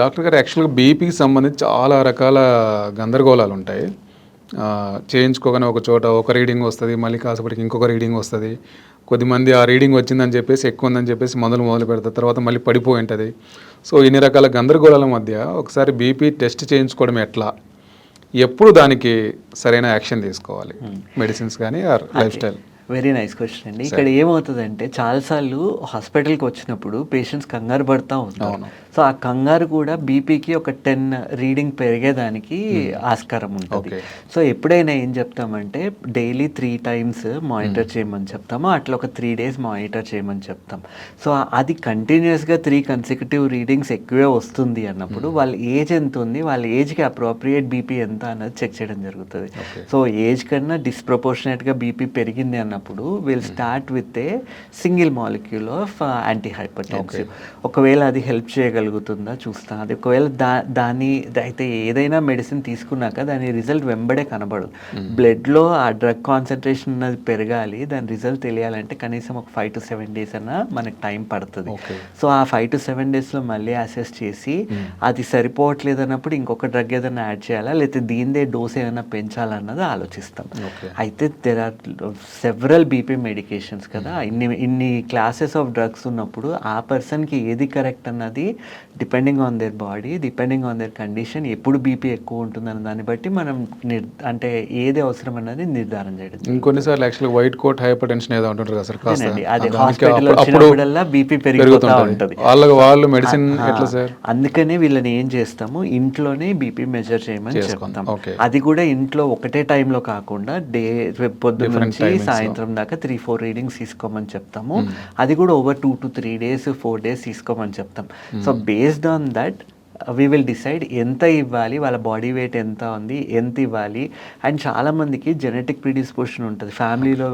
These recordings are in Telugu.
డాక్టర్ గారు యాక్చువల్గా బీపీకి సంబంధించి చాలా రకాల గందరగోళాలు ఉంటాయి చేయించుకోగానే ఒక చోట ఒక రీడింగ్ వస్తుంది మళ్ళీ కాసేపటికి ఇంకొక రీడింగ్ వస్తుంది. కొద్దిమంది ఆ రీడింగ్ వచ్చిందని చెప్పేసి ఎక్కువ ఉందని చెప్పేసి మందులు మొదలు పెడతారు తర్వాత మళ్ళీ పడిపోయి ఉంటుంది. సో ఇన్ని రకాల గందరగోళాల మధ్య ఒకసారి బీపీ టెస్ట్ చేయించుకోవడం ఎట్లా? ఎప్పుడు దానికి సరైన యాక్షన్ తీసుకోవాలి? మెడిసిన్స్ కానీ or lifestyle? Very nice question అండి. ఇక్కడ ఏమవుతుందంటే చాలాసార్లు హాస్పిటల్కి వచ్చినప్పుడు పేషెంట్స్ కంగారు పడతా ఉంటారు. సో ఆ కంగారు కూడా బీపీకి ఒక టెన్ రీడింగ్ పెరిగేదానికి ఆస్కారం ఉంటుంది. సో ఎప్పుడైనా ఏం చెప్తామంటే డైలీ త్రీ టైమ్స్ మానిటర్ చేయమని చెప్తాము అట్లా ఒక త్రీ డేస్ మానిటర్ చేయమని చెప్తాం. సో అది కంటిన్యూస్గా త్రీ కన్సిక్యూటివ్ రీడింగ్స్ ఎక్కువే వస్తుంది అన్నప్పుడు వాళ్ళ ఏజ్ ఎంత ఉంది వాళ్ళ ఏజ్కి అప్రోప్రియేట్ బీపీ ఎంత అన్నది చెక్ చేయడం జరుగుతుంది. సో ఏజ్ కన్నా డిస్ప్రపోర్షనేట్గా బీపీ పెరిగింది అన్నప్పుడు will start with a single molecule of antihypertensive ఒకవేళ అది హెల్ప్ చేయగలుగుతుందా? చూస్తాం. అది ఒకవేళ దా దాని అయితే ఏదైనా మెడిసిన్ తీసుకున్నాక దాని రిజల్ట్ వెంబడే కనబడదు. బ్లడ్లో ఆ డ్రగ్ కాన్సన్ట్రేషన్ అన్నది పెరగాలి దాని రిజల్ట్ తెలియాలంటే కనీసం ఒక ఫైవ్ టు సెవెన్ డేస్ అన్న మనకి టైం పడుతుంది. సో ఆ ఫైవ్ టు సెవెన్ డేస్లో మళ్ళీ అసెస్ చేసి అది సరిపోవట్లేదు అన్నప్పుడు ఇంకొక డ్రగ్ ఏదైనా యాడ్ చేయాలా? లేకపోతే దీనిదే డోస్ ఏమైనా పెంచాలన్నది ఆలోచిస్తాం. అయితే there are several BP medications కదా. ఇన్ని ఇన్ని క్లాసెస్ ఆఫ్ డ్రగ్స్ ఉన్నప్పుడు ఆ పర్సన్కి ఏది కరెక్ట్ అన్నది depending on their body depending on their condition ఎప్పుడు బీపీ ఎక్కువ ఉంటుందన్న దాన్ని బట్టి మనం నిర్ అంటే ఏది అవసరం అన్నది నిర్ధారణ చేయడం ఇంకొన్నిసార్లు యాక్చువల్గా వైట్ కోట్ హైపర్ టెన్షన్ ఏదో అంటుంటారు కదా సార్ అది హాస్పిటల్ వచ్చినప్పుడల్లా బీపీ పెరిగిపోతా. ఉంటది. వాళ్ళకి వాళ్ళు మెడిసిన్ ఎట్లా సార్? అందుకనే వీళ్ళని ఏం చేస్తాము? ఇంట్లోనే బీపీ మెజర్ చేయమని. చెప్తాం. అది కూడా ఇంట్లో ఒకటే టైంలో కాకుండా డే పొద్దున్న నుంచి లో. సాయంత్రం దాకా త్రీ ఫోర్ రీడింగ్స్ తీసుకోమని చెప్తాము. అది కూడా over two to three days four days తీసుకోమని చెప్తాం. So based on that we will decide ఎంత ఇవ్వాలి వాళ్ళ బాడీ వెయిట్ ఎంత ఉంది ఎంత ఇవ్వాలి. అండ్ చాలామందికి జెనెటిక్ ప్రిడిస్పోషన్ ఉంటుంది. ఫ్యామిలీలో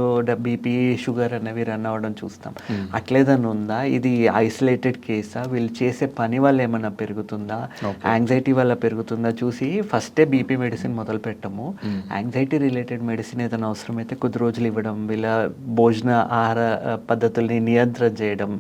బీపీ షుగర్ అనేవి రన్ అవ్వడం చూస్తాం. అట్లేదన్నా ఉందా? ఇది ఐసోలేటెడ్ కేసా వీళ్ళు చేసే పని వల్ల ఏమన్నా పెరుగుతుందా? యాంగ్జైటీ వల్ల పెరుగుతుందా? చూసి ఫస్టే బీపీ మెడిసిన్ మొదలు పెట్టము. యాంగ్జైటీ రిలేటెడ్ మెడిసిన్ ఏదైనా అవసరమైతే కొద్ది రోజులు ఇవ్వడం వీళ్ళ భోజన ఆహార పద్ధతుల్ని నియంత్రణ చేయడం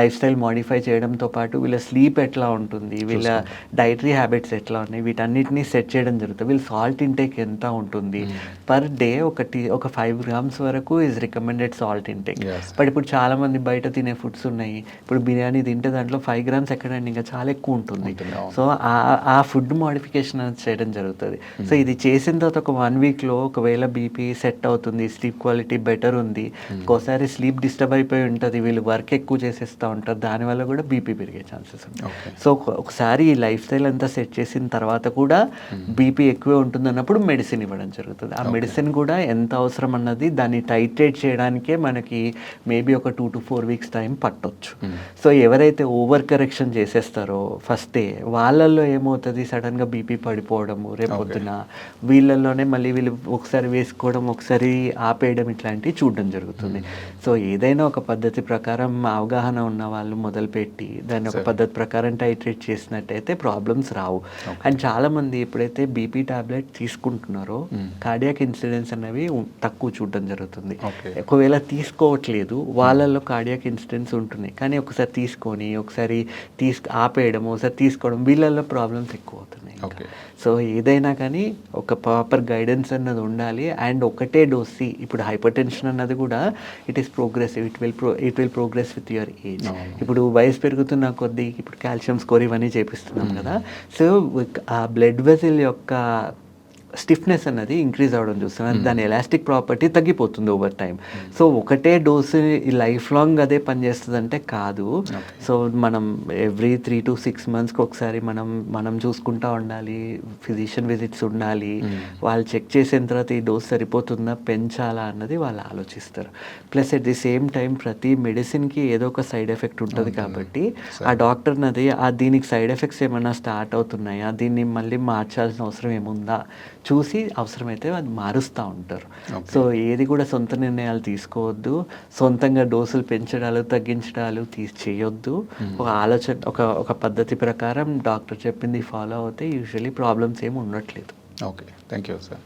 లైఫ్ స్టైల్ మాడిఫై చేయడంతో పాటు వీళ్ళ స్లీప్ ఎట్లా ఉంటుంది? వీళ్ళ డైటరీ హ్యాబిట్స్ ఎట్లా ఉన్నాయి? వీటన్నిటిని సెట్ చేయడం జరుగుతుంది. వీళ్ళ సాల్ట్ ఇంటేక్ ఎంత ఉంటుంది? పర్ డే ఒకటి ఒక ఫైవ్ గ్రామ్స్ వరకు is recommended salt intake. But ఇప్పుడు చాలా మంది బయట తినే ఫుడ్స్ ఉన్నాయి. ఇప్పుడు బిర్యానీ తింటే దాంట్లో ఫైవ్ గ్రామ్స్ ఎక్కడండి? ఇంకా చాలా ఎక్కువ ఉంటుంది. సో ఆ- ఫుడ్ మోడిఫికేషన్ అనేది చేయడం జరుగుతుంది. సో ఇది చేసిన తర్వాత ఒక వన్ వీక్లో ఒకవేళ బీపీ సెట్ అవుతుంది స్లీప్ క్వాలిటీ బెటర్ ఉంది ఒక్కోసారి స్లీప్ డిస్టర్బ్ అయిపోయి ఉంటుంది వీళ్ళు వర్క్ ఎక్కువ చేసేస్తూ ఉంటారు దానివల్ల కూడా బీపీ పెరిగే ఛాన్సెస్ ఉంటాయి. సో ఒక- ఒకసారి ఈ లైఫ్ స్టైల్ అంతా సెట్ చేసిన తర్వాత కూడా బీపీ ఎక్కువే ఉంటుంది అన్నప్పుడు మెడిసిన్ ఇవ్వడం జరుగుతుంది. ఆ మెడిసిన్ కూడా ఎంత అవసరం అన్నది దాన్ని టైట్రేట్ చేయడానికే మనకి మేబీ ఒక two to four weeks time పట్టొచ్చు. సో ఎవరైతే ఓవర్ కరెక్షన్ చేసేస్తారో ఫస్ట్ డే వాళ్ళల్లో ఏమవుతుంది? సడన్గా బీపీ పడిపోవడము రేపు పొద్దున వీళ్ళల్లోనే మళ్ళీ వీళ్ళు ఒకసారి వేసుకోవడం ఒకసారి ఆపేయడం ఇట్లాంటివి చూడడం జరుగుతుంది. సో ఏదైనా ఒక పద్ధతి ప్రకారం అవగాహన ఉన్న వాళ్ళు మొదలుపెట్టి దాన్ని ఒక పద్ధతి ప్రకారం టైట్రేట్ చేసినట్టయితే ప్రాబ్లమ్స్ రావు. అండ్ చాలా మంది ఎప్పుడైతే బీపీ టాబ్లెట్ తీసుకుంటున్నారో కార్డియాక్ ఇన్సిడెంట్స్ అనేవి తక్కువ చూడడం జరుగుతుంది. ఒకవేళ తీసుకోవట్లేదు వాళ్ళల్లో కార్డియాక్ ఇన్సిడెంట్స్ ఉంటున్నాయి. కానీ ఒకసారి తీసుకొని ఒకసారి తీసు ఆపేయడం ఒకసారి తీసుకోవడం వీళ్ళల్లో ప్రాబ్లమ్స్ ఎక్కువ అవుతున్నాయి. సో ఏదైనా కానీ ఒక ప్రాపర్ గైడెన్స్ అన్నది ఉండాలి. అండ్ ఒకటే డోసి ఇప్పుడు హైపర్ టెన్షన్ అన్నది కూడా it is progressive it will pro it will progress with your age. ఇప్పుడు వయసు పెరుగుతున్న కొద్దీ ఇప్పుడు కాల్షియం స్కోర్ ఇవన్నీ చేపిస్తున్నాం కదా. సో ఆ బ్లడ్ వెజిల్ యొక్క స్టిఫ్నెస్ అన్నది ఇంక్రీజ్ అవ్వడం చూస్తున్నాం. దాని ఎలాస్టిక్ ప్రాపర్టీ తగ్గిపోతుంది ఓవర్ టైం సో ఒకటే డోసు లైఫ్ లాంగ్ అదే పనిచేస్తుంది అంటే కాదు. సో మనం ఎవ్రీ త్రీ టు సిక్స్ మంత్స్కి ఒకసారి మనం మనం చూసుకుంటా ఉండాలి. ఫిజిషియన్ విజిట్స్ ఉండాలి. వాళ్ళు చెక్ చేసిన తర్వాత ఈ డోస్ సరిపోతుందా పెంచాలా అన్నది వాళ్ళు ఆలోచిస్తారు. Plus at the same time ప్రతి మెడిసిన్కి ఏదో ఒక సైడ్ ఎఫెక్ట్ ఉంటుంది కాబట్టి ఆ డాక్టర్ నది ఆ దీనికి సైడ్ ఎఫెక్ట్స్ ఏమైనా స్టార్ట్ అవుతున్నాయా? దీన్ని మళ్ళీ మార్చాల్సిన అవసరం ఏముందా? చూసి అవసరమైతే అది మారుస్తూ ఉంటారు. సో ఏది కూడా సొంత నిర్ణయాలు తీసుకోవద్దు. సొంతంగా డోసులు పెంచడాలు తగ్గించడాలు తీసి చేయొద్దు. ఒక ఆలోచన ఒక ఒక పద్ధతి ప్రకారం డాక్టర్ చెప్పింది ఫాలో అవుతే యూజువల్లీ ప్రాబ్లమ్స్ ఏమి ఉండట్లేదు. ఓకే. Thank you sir.